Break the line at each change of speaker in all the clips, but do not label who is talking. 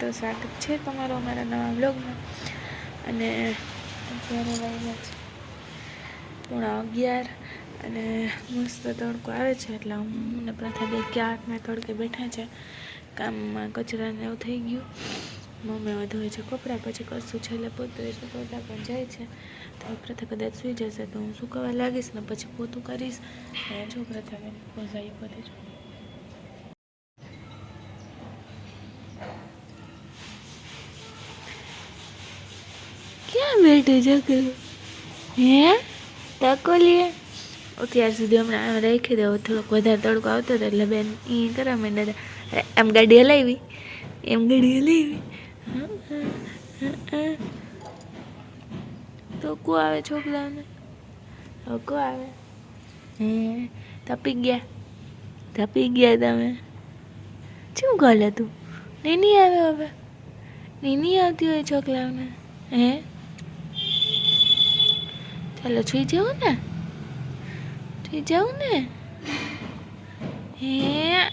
તો સ્વાગત છે તમારો અમારા નવા બ્લોગમાં અને અત્યારે વાગ્યા છે પોણા અગિયાર અને મસ્ત તડકો આવે છે, એટલે હું ને પ્રથા બે ક્યાંકના તડકે બેઠા છે. કામમાં કચરાને એવું થઈ ગયું. મમ્મી વધુ છે કપડાં, પછી કરશું છેલ્લે પોતું એ સુકવતા પણ જાય છે. તો પ્રથા કદાચ સૂઈ જશે, તો હું સુકવવા લાગીશ ને પછી પોતું કરીશ. અને પ્રથા બેન પોઝાઈ પોતે જ. ક્યાં બેઠું ચકલું હે? તકો લે. અત્યાર સુધી હમણાં આમ રાખી દઉં થોડોક વધારે તડકો આવતો હતો એટલે બેન એ કરવા માંડ્યા હતા. એમ ગાડી હલાવી. એમ ગાડી હલાવી. તો કો આવે છોકરાઓને કો આવે? હે? તપી ગયા. તપી ગયા તમે. શું ગલે તું નહીં નહીં આવે હવે? નહીં આવતી હોય છોકરાઓને? હે? ચાલો સુઈ જવું ને. સુઈ જવું ને. હે.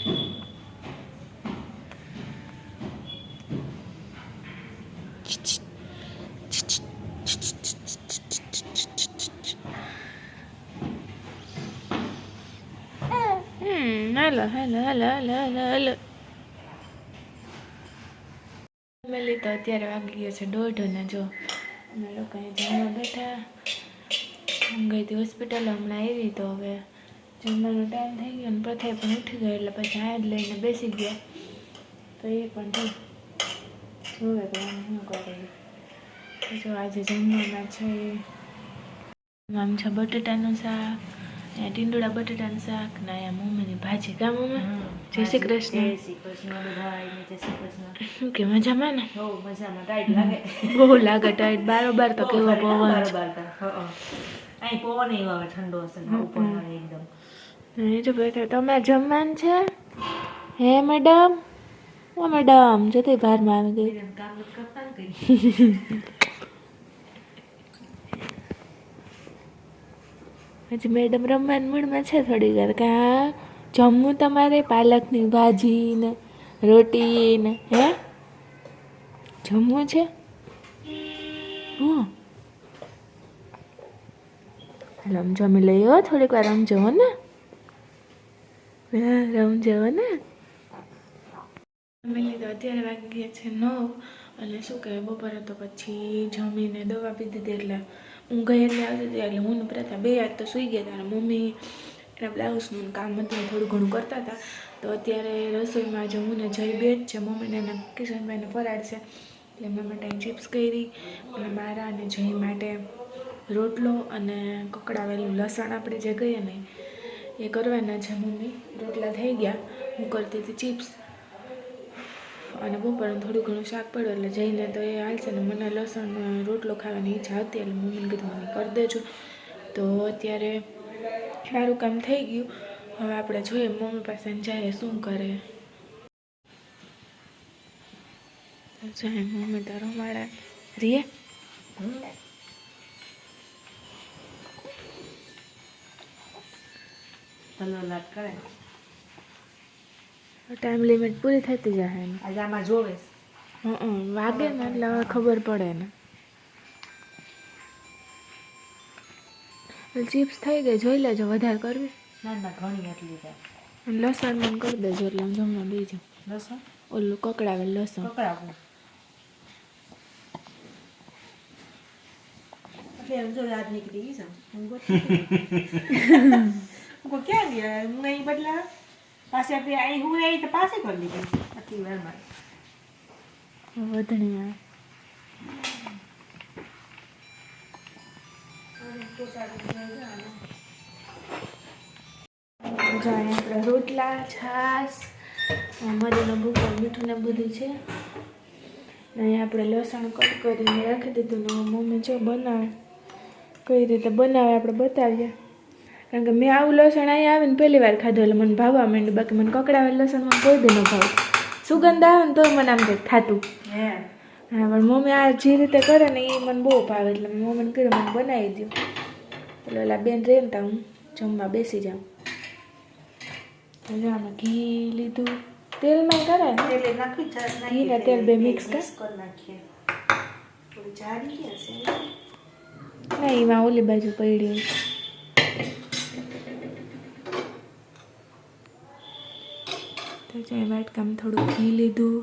હાલો હાલો હાલો હાલો હાલો હાલો. ફેમિલી તો અત્યારે વાગી ગયો છે દોઢ અને જો અમે લોકો અહીં જમવા બેઠા. હું ગઈ હતી હોસ્પિટલ હમણાં આવી તો હવે જમવાનો ટાઈમ થઈ ગયો અને પ્રથાએ પણ ઉઠી ગયો એટલે પછી આ જ લઈને બેસી ગયા. તો એ પણ જોવે તો શું કરે જો આજે જમવાના છે આમ છે બટેટાનું શાક અહીંયા ટીંડોળા બટેટાનું શાક ને અહીંયા મમ્મીની ભાજી કા મમ્મી જય શ્રી કૃષ્ણ.
જય શ્રી કૃષ્ણ ભાઈ જય શ્રી કૃષ્ણ.
શું કે મજામાં ને?
હો મજામાં ટાઈટ લાગે.
બહુ લાગે ટાઈટ બારોબાર તો કેવો પવન
બારોબાર તા. હં, હં. અહીં પવન એવો આવે ઠંડો હશે ને ઉપર એકદમ.
નહીં તો બેઠા જમવાનું છે? હે મેડમ ઓ મેડમ જતી બહારમાં આવી ગઈ. હજી મેડમ રમવાની મૂડમાં છે થોડી વાર કે જમવું તમારે? પાલકની ભાજી ને રોટી ને હે? જમવું છે? હં હાલો આમ જમી લઈએ હો, થોડીક વાર આમ જવો ને. હા રમજો ને. જમી તો અત્યારે વાગી ગયા છે નવ અને શું કહેવાય, બપોરે તો પછી જમીને દવા પીધી હતી એટલે ઊંઘ એટલે આવતી હતી, એટલે હું પ્રથા બે યાદ તો સૂઈ ગયા હતા મમ્મી એના બ્લાઉઝનું કામ હતું થોડું ઘણું કરતા હતા. તો અત્યારે રસોઈમાં જો હું ને જઈ બેઠ છે મમ્મીને એને કિશનભાઈને ફરાડ છે. એટલે એમના માટે ચિપ્સ કરી અને મારા અને જય માટે રોટલો અને કકડાવેલું લસણ આપણે જે કહીએ ને, એ કરવાના છે મમ્મી. રોટલા થઈ ગયા. હું કરતી હતી ચિપ્સ. અને બપોરે થોડું ઘણું શાક પડ્યું એટલે જઈને તો એ હાલશે ને મને લસણ રોટલો ખાવાની ઈચ્છા હતી એટલે મમ્મીને કીધું, મમ્મી, કરી દેજો. તો અત્યારે મારું કામ થઈ ગયું. હવે આપણે જોઈએ મમ્મી પાસે જાય શું કરે. જાય મમ્મી તો રમાડા. રીએ?
તલવલાટ કરે.
ટાઈમ લિમિટ પૂરી થતી જાય એની
આજે આમાં જોવે
વાગે ને એટલે હવે ખબર પડે ને. ચિપ્સ થઈ ગઈ જોઈ લેજો વધારે કરવી.
ના ના ઘણી એટલી
થાય. લસણ મને કરી દેજો એટલે હું જમવા દઈ
લસણ?
ઓલું કકડાવે લસણ.
કકડાવું. એટલે એમ જો રાત નીકળી ગઈ છે. હું ગોતી હતી. હું કહું, ક્યાં ગયા હું અહીં બદલા પાસે આપણે અહીં હું રહી તો પાસે કરી લીધી આટલી વારમાં
વધણી આ જો અહીંયા આપણે રોટલા છાશ મરીનો ભૂકો મીઠું ને બધું છે ને અહીંયા આપણે લસણ કટ કરીને રાખી દીધું ને મમ્મી જો બનાવે કઈ રીતે બનાવે આપણે બતાવીએ કારણ કે મેં આવું લસણ અહીંયા આવીને પહેલી વાર ખાધું એટલે મને ભાવવા માંડ્યું. બાકી મને કકડાવેલ લસણમાં કોઈ દી ન ભાવ સુગંધ આવે ને તો મને આમ કંઈક થાતું.
હે
પણ મમ્મી આ જે રીતે કરે ને એ મને બહુ ભાવે એટલે મમ્મીને કીધું મને બનાવી દઉં એટલે ઓલા બેન રહે ને હું જમવા બેસી જાઉં. તો આમાં ઘી લીધું. તેલમાં કરે
એટલે
ઘી ને તેલ બે મિક્સ કર.
નાખીએ.
ના એમાં ઓલી બાજુ પડી તો ચાય વાટકામાં થોડું ઘી લીધું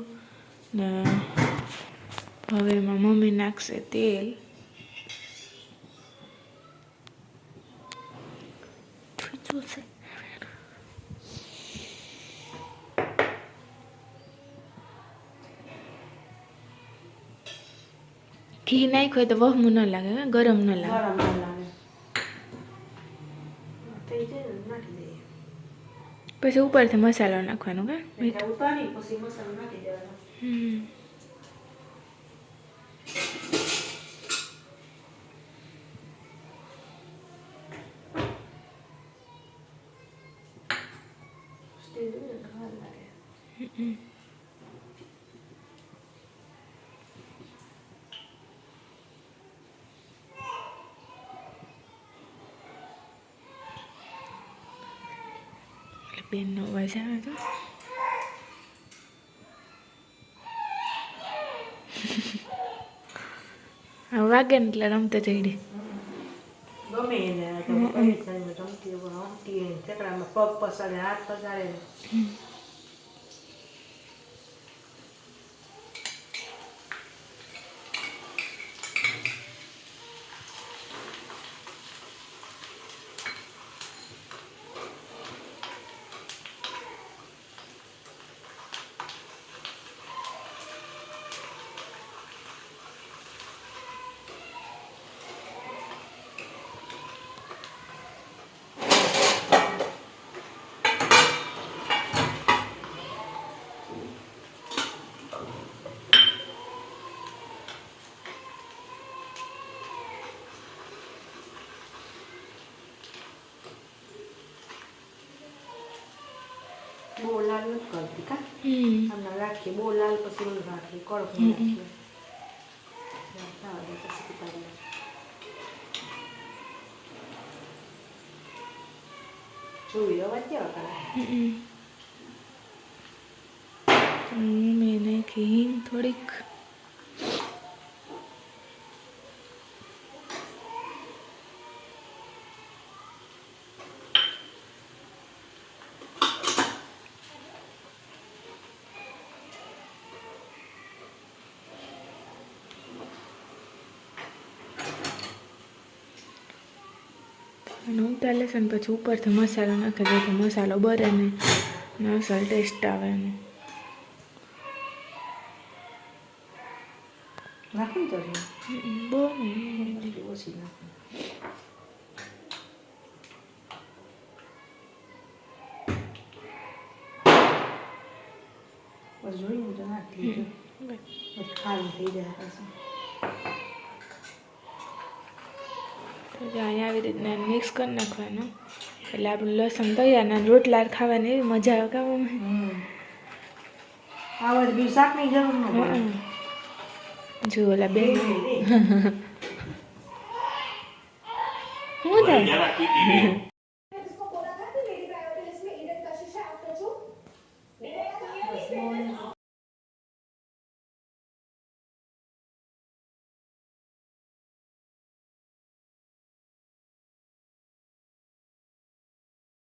ને હવે એમાં મમ્મી નાખશે તેલ. ઘી નાખ્યું હોય તો વહમું ન લાગે ગરમ ન લાગે.
ગરમ ના લાગે થઈ જાય ને નાખી દઈએ
પછી ઉપરથી મસાલો નાખવાનો કે
પછી મસાલો નાખી દેવાનો
હમ
સ્ટીલ હોય ને તો વાર લાગે
એટલે બેનનો અવાજ આવે તો વાગે ને એટલે રમતા ચડી
ગમે એને રમતી રમતી ઠેકડામાં પગ પસાડે હાથ પસાડે લાલ નથી કરતી કા
હમ
રાખીએ બહુ લાલ પછી ઓલું રાખીએ કડક રાખીએ થવા દે પછી ઉતારી નાખીએ. જોઈ અવાજ કેવા કરે
મેં નાખી થોડીક અને ઉતાર લેશે ને પછી ઉપરથી મસાલો નાખી દે તો મસાલો બરે નહીં. ને અસલ ટેસ્ટ આવે એનો
નાખું તો
બહુ નહીં
ઓછી નાખું. જોઈને તો નાખી ખાલી થઈ જાય.
જો અહીંયા આવી રીતના મિક્સ કરી નાખવાનું. એટલે આપણું લસણ તૈયાર અને રોટલા ખાવાની એવી મજા આવે કામ
હમ. આવા બીજું શાકની જરૂર ન
જો ઓલા
બે
શું થાય?